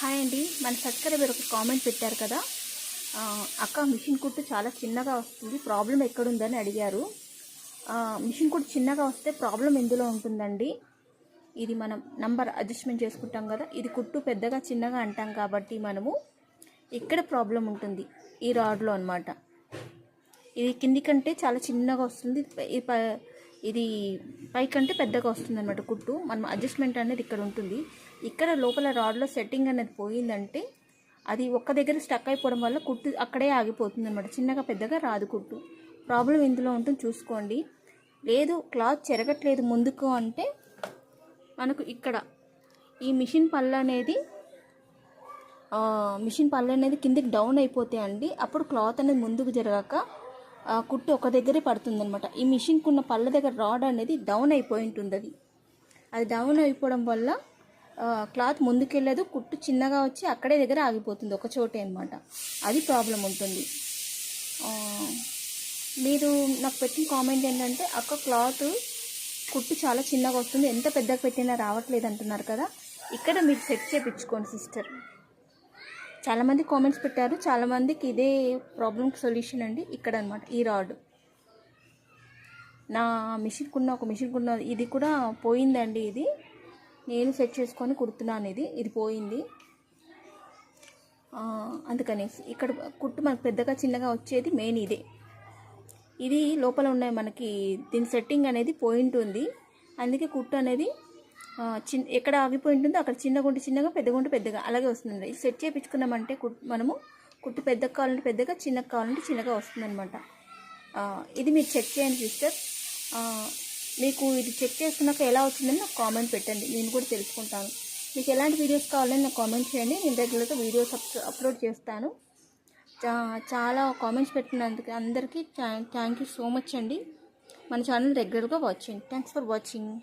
Hi అండి. మన subscriber ఒక కామెంట్ పెట్టారు కదా. అక్క మిషన్ కుట్టు చాలా చిన్నగా వస్తుంది. ప్రాబ్లం ఎక్కడుందని అడిగారు. మిషన్ కుట్టు చిన్నగా వస్తే ప్రాబ్లం ఎందులో ఉంటుందండి? ఇది మనం నంబర్ అడ్జస్ట్మెంట్ చేసుకుంటాం కదా. ఇది కుట్టు పెద్దగా చిన్నగా అంటాం కాబట్టి మనము ఇక్కడ ప్రాబ్లం ఉంటుంది? ఈ రాడ్లో అన్నమాట. ఇది కింది కంటే చాలా చిన్నగా వస్తుంది. ఈ ఇది పైకంటే పెద్దగా వస్తుంది అనమాట కుట్టు. మనం అడ్జస్ట్మెంట్ అనేది ఇక్కడ ఉంటుంది. ఇక్కడ లోపల రాడ్లో సెట్టింగ్ అనేది పోయిందంటే అది ఒక్క దగ్గర స్టక్ అయిపోవడం వల్ల కుట్టు అక్కడే ఆగిపోతుంది అనమాట చిన్నగా పెద్దగా రాదు కుట్టు. ప్రాబ్లం ఇందులో ఉంటుంది. చూసుకోండి. లేదు క్లాత్ చెరగట్లేదు ముందుకు అంటే మనకు ఇక్కడ ఈ మిషన్ పళ్ళు అనేది మిషన్ పళ్ళు అనేది కిందకి డౌన్ అయిపోతాయండి. అప్పుడు క్లాత్ అనేది ముందుకు జరగాక కుట్టు ఒక దగ్గరే పడుతుంది అనమాట ఈ మిషన్కి ఉన్న పళ్ళ దగ్గర రాడ్ అనేది డౌన్ అయిపోయి ఉంటుంది అది అది డౌన్ అయిపోవడం వల్ల క్లాత్ ముందుకెళ్ళదు కుట్టు చిన్నగా వచ్చి అక్కడే దగ్గర ఆగిపోతుంది ఒక చోటే అనమాట అది ప్రాబ్లం ఉంటుంది. మీరు నాకు పెట్టిన కామెంట్ ఏంటంటే అక్క క్లాత్ కుట్టు చాలా చిన్నగా వస్తుంది ఎంత పెద్దగా పెట్టినా రావట్లేదు అంటున్నారు కదా. ఇక్కడ మీరు సెట్ చేపించుకోండి సిస్టర్. చాలామంది కామెంట్స్ పెట్టారు. చాలామందికి ఇదే ప్రాబ్లంకి సొల్యూషన్ అండి. ఇక్కడ అనమాట ఈ రాడ్ నా మిషన్ కున్న ఒక మిషన్ కున్న ఇది కూడా పోయిందండి ఇది. నేను సెట్ చేసుకొని కుడుతున్నాను ఇది. ఇది పోయింది. అందుకనేసి ఇక్కడ కుట్టు మనకు పెద్దగా చిన్నగా వచ్చేది మెయిన్ ఇదే. ఇది లోపల ఉన్నాయి మనకి దీని సెట్టింగ్ అనేది పోయింటుంది అందుకే కుట్టు అనేది చిన్న చిన్ ఎక్కడ ఆగిపోయి ఉంటుందో అక్కడ చిన్న గుంట చిన్నగా పెద్ద గుంట పెద్దగా అలాగే వస్తుంది ఇది సెట్ చేయించుకున్నామంటే మనము కుట్టు పెద్ద కావాలంటే పెద్దగా చిన్నగా కావాలంటే చిన్నగా వస్తుందన్నమాట. ఇది మీరు చెక్ చేయండి సిస్టర్. మీకు ఇది చెక్ చేసుకున్నాక ఎలా వచ్చిందని నాకు కామెంట్ పెట్టండి. నేను కూడా తెలుసుకుంటాను. మీకు ఎలాంటి వీడియోస్ కావాలని నాకు కామెంట్ చేయండి. నేను రెగ్యులర్గా వీడియోస్ అప్లోడ్ చేస్తాను. చా- చాలా కామెంట్స్ పెట్టినందుకు అందరికీ థ్యాంక్ యూ సో మచ్ అండి. మన ఛానల్ రెగ్యులర్గా వాచ్ చేయండి. Thanks for watching.